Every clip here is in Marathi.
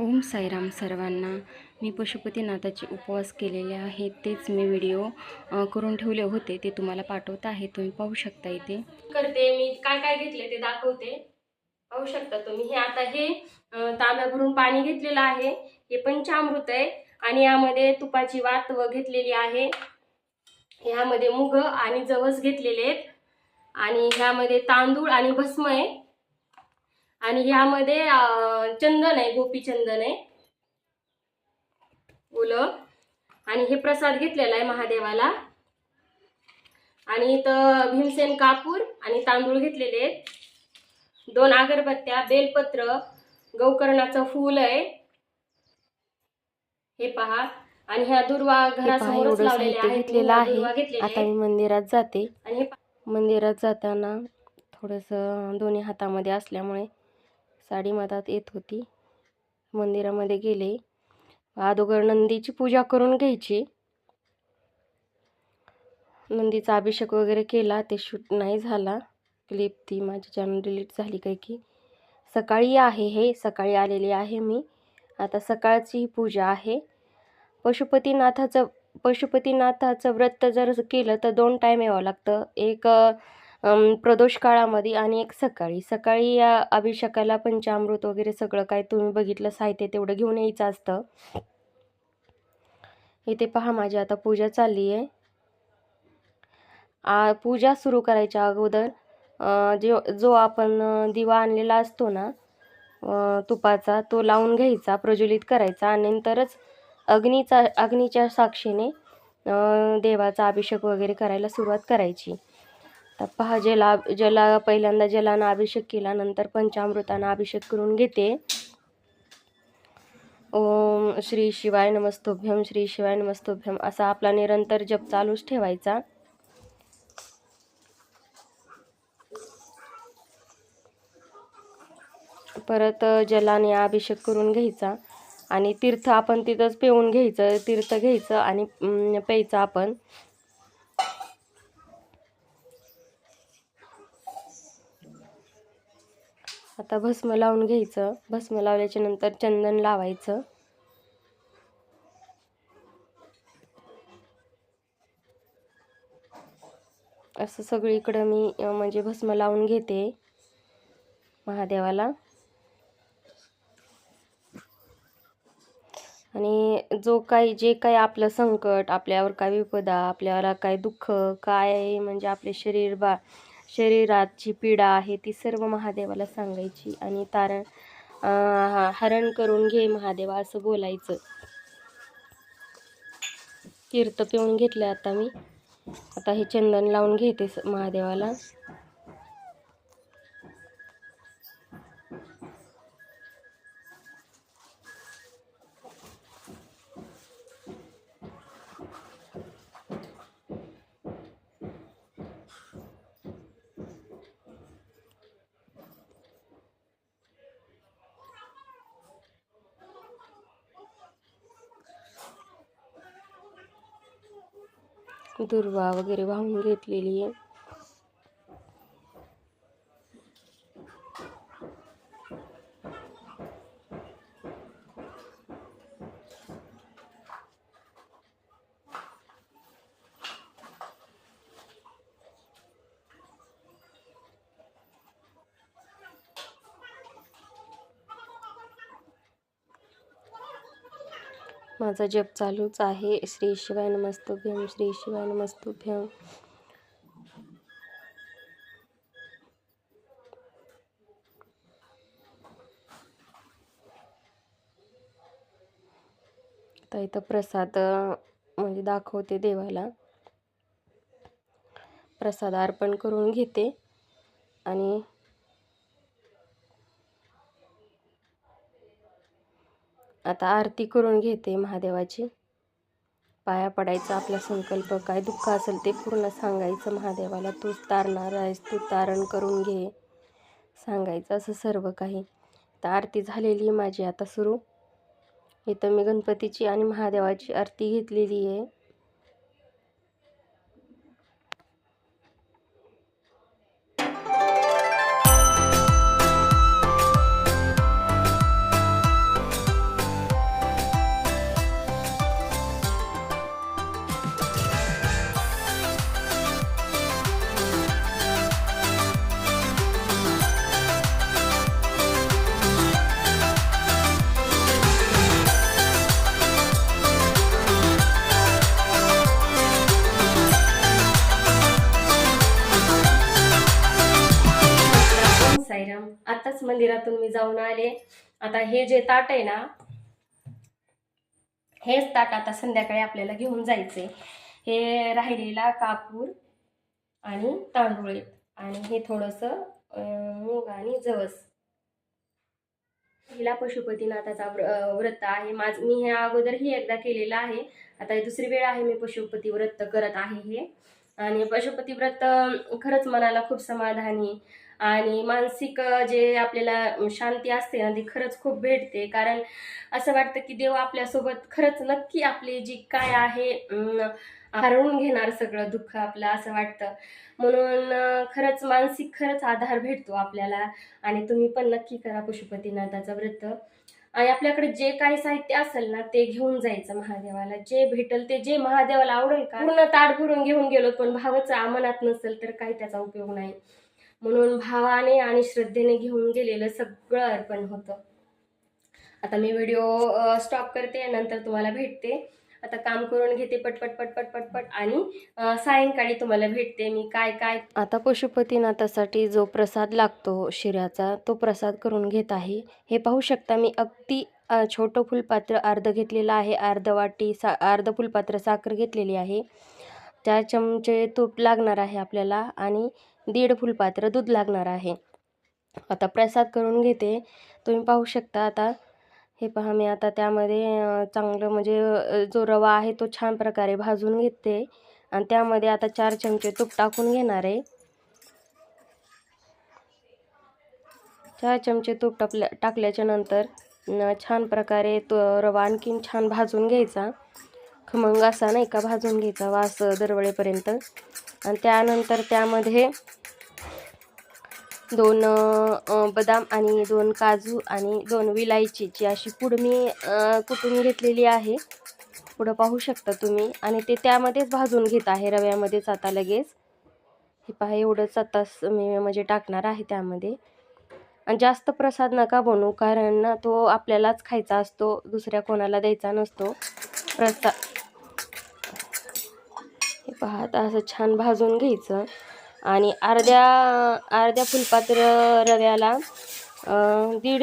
ओम साईराम सर्वांना. मी पशुपतीनाथाचे उपवास केलेले आहेत तेच मी व्हिडिओ करून ठेवले होते ते तुम्हाला पाठवत आहे तुम्ही पाहू शकता इथे. करते मी काय काय घेतले ते दाखवते. पाहू शकता तुम्ही हे आता हे तांब्या भरून पाणी घेतलेलं आहे हे पंचामृत आहे आणि यामध्ये तुपाची वात व घेतलेली आहे. ह्यामध्ये मुग आणि जवस घेतलेले आहेत आणि ह्यामध्ये तांदूळ आणि भस्म आहे. आणि ह्यामध्ये चंदन आहे गोपी चंदन आहे. ओलं आणि हे प्रसाद घेतलेला आहे महादेवाला. आणि इथं भीमसेन कापूर आणि तांदूळ घेतलेले आहेत. दोन अगरबत्त्या बेलपत्र गौकर्णाचं फूल आहे. हे पहा. आणि ह्या दुर्वा घरासमोरच लावलेल्या घेतलेलं आहे. आता. मी मंदिरात जाते. आणि मंदिरात जाताना थोडंसं दोन्ही हातामध्ये असल्यामुळे साडी मधात येत होती. मंदिरामध्ये गेले. अगोदर नंदीची पूजा करून घ्यायची. नंदीचा अभिषेक वगैरे केला. ते शूट नाही झाला. क्लिप ती माझी चॅनल डिलीट झाली काय की. सकाळी आहे हे. सकाळी आलेली आहे मी. आता सकाळची पूजा आहे. पशुपतीनाथाचं पशुपतीनाथाचं व्रत जर केलं तर दोन टाईम यावं लागतं. एक प्रदोष काळामध्ये आणि एक सकाळी. सकाळी या अभिषेकाला पंचामृत वगैरे सगळं काय तुम्ही बघितलं साहित्य तेवढं घेऊन यायचं असतं. इथे पहा माझी आता पूजा चालली आहे. आ पूजा सुरू करायच्या अगोदर जो जो आपण दिवा आणलेला असतो ना तुपाचा तो लावून घ्यायचा प्रज्वलित करायचा आणि नंतरच अग्नीचा अग्नीच्या साक्षीने देवाचा अभिषेक वगैरे करायला सुरुवात करायची. आता पहा जला जला पहिल्यांदा जलानं अभिषेक केला नंतर पंचामृतानं अभिषेक करून घेते. ओम श्री शिवाय नमस्तोभ्यम श्री शिवाय नमस्तोभ्यम असा आपला निरंतर जप चालूच ठेवायचा. परत जलाने अभिषेक करून घ्यायचा आणि तीर्थ आपण तिथंच पिऊन घ्यायचं तीर्थ घ्यायचं आणि प्यायचं आपण. आता भस्म लावून घ्यायचं. भस्म लावल्याच्या नंतर चंदन लावायचं. असं सगळीकडं मी म्हणजे भस्म लावून घेते महादेवाला. आणि जो काही जे काही आपलं संकट आपल्यावर काय विपदा आपल्याला काय दुःख काय म्हणजे आपले शरीर बा शरीराची पीडा आहे ती सर्व महादेवाला सांगायची आणि तारण हरण करून घे महादेवा असं बोलायचं. तीर्थ पिऊन घेतलं आता मी. आता हे चंदन लावून घेते स- महादेवाला. दुर्वा वगैरे वाहून घेतलेली आहे. माझा जप चालूच आहे. श्री शिवाय नमस्तुभ्यम श्री शिवाय नमस्तुभ्यम आता इथं प्रसाद म्हणजे दाखवते देवाला. प्रसाद अर्पण करून घेते. आणि आता आरती करून घेते महादेवाची. पाया पडायचा आपला संकल्प काय दुःख असेल ते पूर्ण सांगायचं महादेवाला. तूच तारणार आहेस तू तारण करून घे सांगायचं असं सर्व काही. तर आरती झालेली आहे माझी आता सुरू. इथं मी गणपतीची आणि महादेवाची आरती घेतलेली आहे. मंदिरातून मी जाऊन आले. आता हे जे ताट आहे ना हेच ताट आता संध्याकाळी आपल्याला घेऊन जायचे हे राहिलेला कापूर आणि तांदूळ आणि हे थोडंसं मूग आणि जवस. हिला पशुपतीनाथाचा व्रत आहे. माझ मी हे अगोदरही एकदा केलेलं आहे. आता ही दुसरी वेळ आहे मी पशुपती व्रत करत आहे हे. आणि पशुपती व्रत खरंच मनाला खूप समाधानी आणि मानसिक जे आपल्याला शांती असते ना ती खरंच खूप भेटते. कारण असं वाटतं की देव आपल्यासोबत खरंच नक्की आपली जी काय आहे हरवून घेणार सगळं दुःख आपलं असं वाटतं. म्हणून खरंच मानसिक खरंच आधार भेटतो आपल्याला. आणि तुम्ही पण नक्की करा पशुपतीनाथाचं व्रत. आणि आपल्याकडे जे काही साहित्य असेल ना ते घेऊन जायचं महादेवाला. जे भेटल ते जे महादेवाला आवडेल का? पूर्ण ताट भरून घेऊन गेलो पण भावाचं अमनात नसेल तर काही त्याचा उपयोग नाही. म्हणून भावाने आणि श्रद्धेने घेऊन गेलेलं सगळं अर्पण होतं. आता मी व्हिडिओ स्टॉप करते नंतर तुम्हाला भेटते. आता काम करून घेते पटपट पटपट पटपट आणि सायंकाळी तुम्हाला भेटते मी काय काय. आता पशुपतीनाथासाठी जो प्रसाद लागतो शिऱ्याचा तो प्रसाद करून घेत आहे. हे पाहू शकता मी अगदी छोटं फुलपात्र अर्ध घेतलेलं आहे अर्ध वाटी सा अर्ध फुलपात्र साखर घेतलेली आहे. चार चमचे तूप लागणार आहे आपल्याला आणि दीड फुलपात्र दूध लागणार आहे. आता प्रसाद करून घेते. तुम्ही पाहू शकता आता. हे पहा मी आता त्यामध्ये चांगलं म्हणजे जो रवा आहे तो छान प्रकारे भाजून घेते. आणि त्यामध्ये आता चार चमचे तूप टाकून घेणार आहे. चार चमचे तूप टाकल्या टाकल्याच्या नंतर छान प्रकारे तो रवा आणखीन छान भाजून घ्यायचा. खमंग असा नाही का भाजून घ्यायचा असं दरवळेपर्यंत. आणि त्यानंतर त्यामध्ये दोन बदाम आणि दोन काजू आणि दोन विलायचीची अशी पूड मी कुटून घेतलेली आहे. पुढं पाहू शकता तुम्ही. आणि ते त्यामध्येच भाजून घेत आहे रव्यामध्येच आता लगेच. हे पहा एवढंच आता मी म्हणजे टाकणार आहे त्यामध्ये. आणि जास्त प्रसाद नका बनवू कारण ना तो आपल्यालाच खायचा असतो दुसऱ्या कोणाला द्यायचा नसतो. प्रसाद हे पहा आता असं छान भाजून घ्यायचं. आणि अर्ध्या अर्ध्या फुलपात्र रव्याला दीड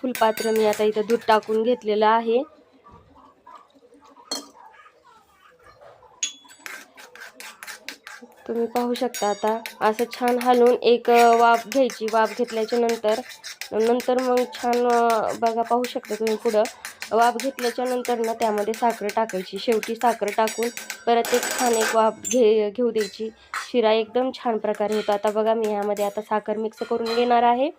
फुलपात्र मी आता इथं दूध टाकून घेतलेलं आहे. तुम्ही पाहू शकता आता असं छान हलवून एक वाफ घ्यायची. वाफ घेतल्याच्या नंतर नंतर मग छान बघा पाहू शकता तुम्ही पुढं. वाफ घेतल्याच्या नंतर ना त्यामध्ये साखर टाकायची. शेवटी साखर टाकून परत एक छान एक वाफ घे घेऊ द्यायची. शिरा एकदम छान प्रकारे होतो. आता बघा मी ह्यामध्ये आता साखर मिक्स करून घेणार आहे.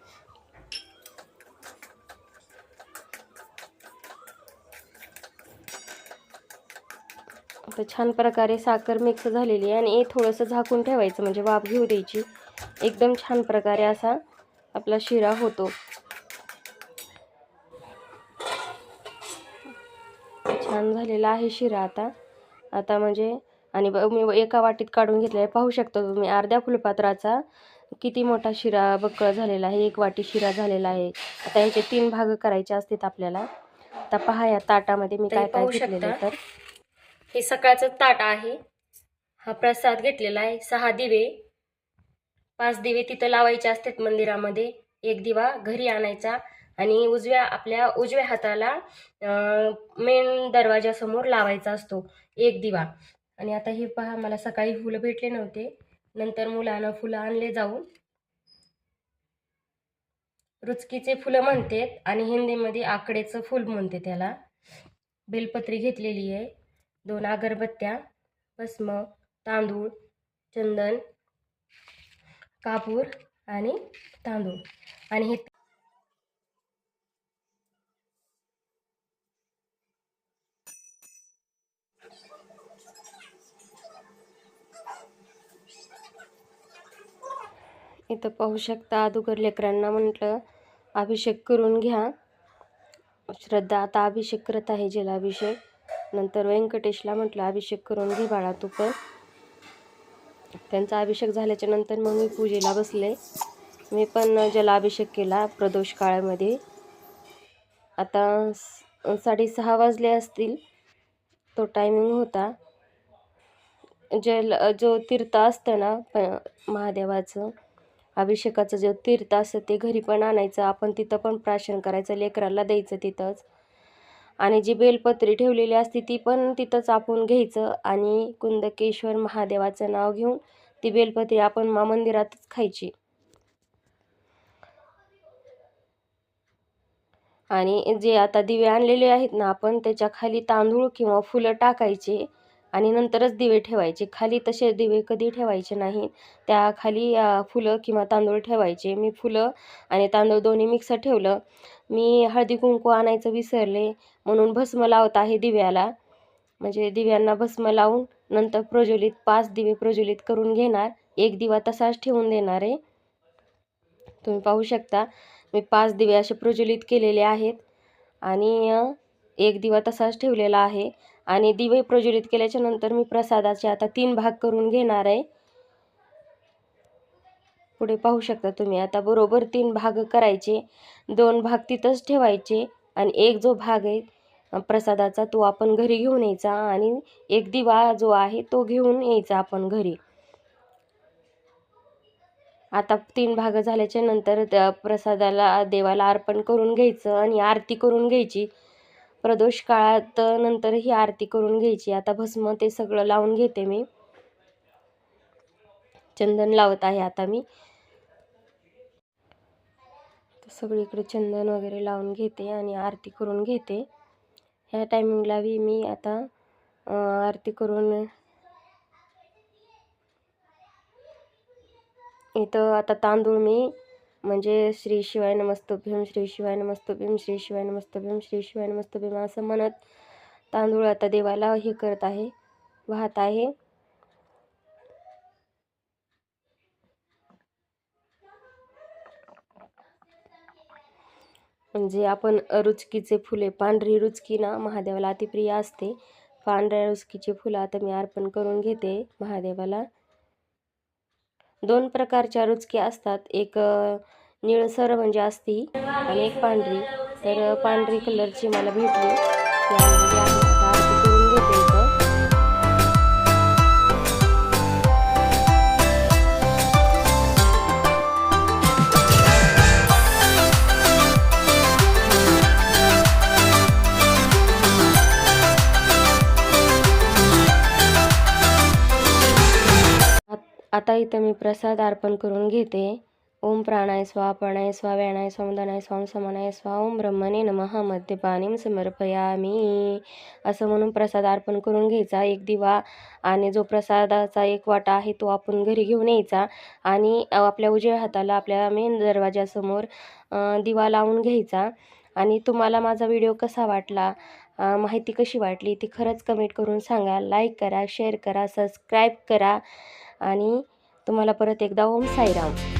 आता छान प्रकारे साखर मिक्स झालेली आहे आणि हे थोडंसं झाकून ठेवायचं. म्हणजे वाफ घेऊ द्यायची. एकदम छान प्रकारे असा आपला शिरा होतो. छान झालेला आहे शिरा आता. आता म्हणजे आणि मी एका वाटीत काढून घेतलेला आहे. पाहू शकता तुम्ही अर्ध्या फुलपात्राचा किती मोठा शिरा बक्कळ झालेला आहे. एक वाटी शिरा झालेला आहे. आता याचे तीन भाग करायचे असतात आपल्याला. आता पहा या ताटामध्ये मी काय काय पाहू घेतलेलं. तर. हे सकाळचं ताट आहे. हा प्रसाद घेतलेला आहे. सहा दिवे. पाच दिवे तिथं लावायचे असतात मंदिरामध्ये. एक दिवा घरी आणायचा. आणि उजव्या आपल्या उजव्या हाताला मेन दरवाजासमोर लावायचा असतो एक दिवा. आणि आता हे पहा मला सकाळी फुलं भेटले नव्हते. नंतर मुलांना फुलं आणले जाऊन. रुचकीचे फुलं म्हणतात आणि हिंदीमध्ये आकडेचं फुल म्हणते त्याला. बेलपत्री घेतलेली आहे. दोन अगरबत्त्या भस्म तांदूळ चंदन कापूर आणि तांदूळ. आणि हे इथं पाहू शकता अदुगर लेकरांना म्हटलं अभिषेक करून घ्या. श्रद्धा आता अभिषेक करत आहे जलाभिषेक नंतर व्यंकटेशला म्हटलं अभिषेक करून घे बाळा तू पण. त्यांचा अभिषेक झाल्याच्यानंतर मग मी पूजेला बसले. मी पण जलाभिषेक केला प्रदोष काळामध्ये. आता साडेसहा वाजले असतील. तो टायमिंग होता. जल जो तीर्थ असतं ना प महादेवाचं अभिषेकाचं जे तीर्थ असतं ते घरी पण आणायचं. आपण तिथं पण प्राशन करायचं लेकराला द्यायचं तिथंच. आणि जी बेलपत्री ठेवलेली असते ती पण तिथंच आपण घ्यायचं. आणि कुंदकेश्वर महादेवाचं नाव घेऊन ती बेलपत्री आपण मा मंदिरातच खायची. आणि जे आता दिवे आणलेले आहेत ना आपण त्याच्याखाली तांदूळ किंवा फुलं टाकायचे. आणि नंतरच दिवे ठेवायचे. खाली तसे दिवे कधी ठेवायचे नाही. त्या खाली फुलं किंवा तांदूळ ठेवायचे. मी फुलं आणि तांदूळ दोन्ही मिक्सर ठेवलं. मी हळदी कुंकू आणायचं विसरले. म्हणून भस्म लावत आहे दिव्याला. म्हणजे दिव्यांना भस्म लावून नंतर प्रज्वलित पाच दिवे प्रज्वलित करून घेणार. एक दिवा तसाच ठेवून देणार आहे. तुम्ही पाहू शकता. मी पाच दिवे असे प्रज्वलित केलेले आहेत. आणि एक दिवा तसाच ठेवलेला आहे. आणि दिवे प्रज्वलित केल्याच्यानंतर मी प्रसादाचे आता तीन भाग करून घेणार आहे. पुढे पाहू शकता तुम्ही आता बरोबर तीन भाग करायचे. दोन भाग तिथंच ठेवायचे आणि एक जो भाग आहे प्रसादाचा तो आपण घरी घेऊन यायचा आणि एक दिवा जो आहे तो घेऊन यायचा आपण घरी. आता तीन भाग झाल्याच्यानंतर त्या प्रसादाला देवाला अर्पण करून घ्यायचं आणि आरती करून घ्यायची. प्रदोष काळात नंतर ही आरती करून घ्यायची. आता भस्म ते सगळं लावून घेते मी. चंदन लावत आहे आता मी. सगळीकडे चंदन वगैरे लावून घेते आणि आरती करून घेते. ह्या टायमिंगला बी मी आता आरती करून इथं आता तांदूळ मी म्हणजे श्री शिवाय नमस्तभ्यम श्री शिवाय नमस्तभ्यम श्री शिवाय नमस्तभ्यम श्री शिवाय नमस्तभ्यम असं म्हणत तांदूळ आता देवाला हे करत आहे वाहत आहे. म्हणजे आपण रुचकीचे फुले पांढरी रुचकी ना महादेवाला अतिप्रिय असते. पांढऱ्या रुचकीची फुलं आता मी अर्पण करून घेते महादेवाला. दोन प्रकारच्या रुचक्या असतात. एक निळसर म्हणजे असती आणि एक पांढरी. तर पांढरी कलरची मला भेटली. आता इथं मी प्रसाद अर्पण करून घेते. ओम प्राणाय स्वा प्राणाय स्वा व्याणाय स्वामदानाय स्वाम समानाय स्वा ओम ब्रह्मणे नमहा मद्यपानीम समर्पयामी. असं म्हणून प्रसाद अर्पण करून घ्यायचा. एक दिवा आणि जो प्रसादाचा एक वाटा आहे तो आपण घरी घेऊन यायचा आणि आपल्या उजव्या हाताला आपल्या मेन दरवाजासमोर दिवा लावून घ्यायचा. आणि तुम्हाला माझा व्हिडिओ कसा वाटला माहिती कशी वाटली ती खरंच कमेंट करून सांगा. लाईक करा शेअर करा सबस्क्राईब करा. आणि तुम्हाला परत एकदा ओम साईराम.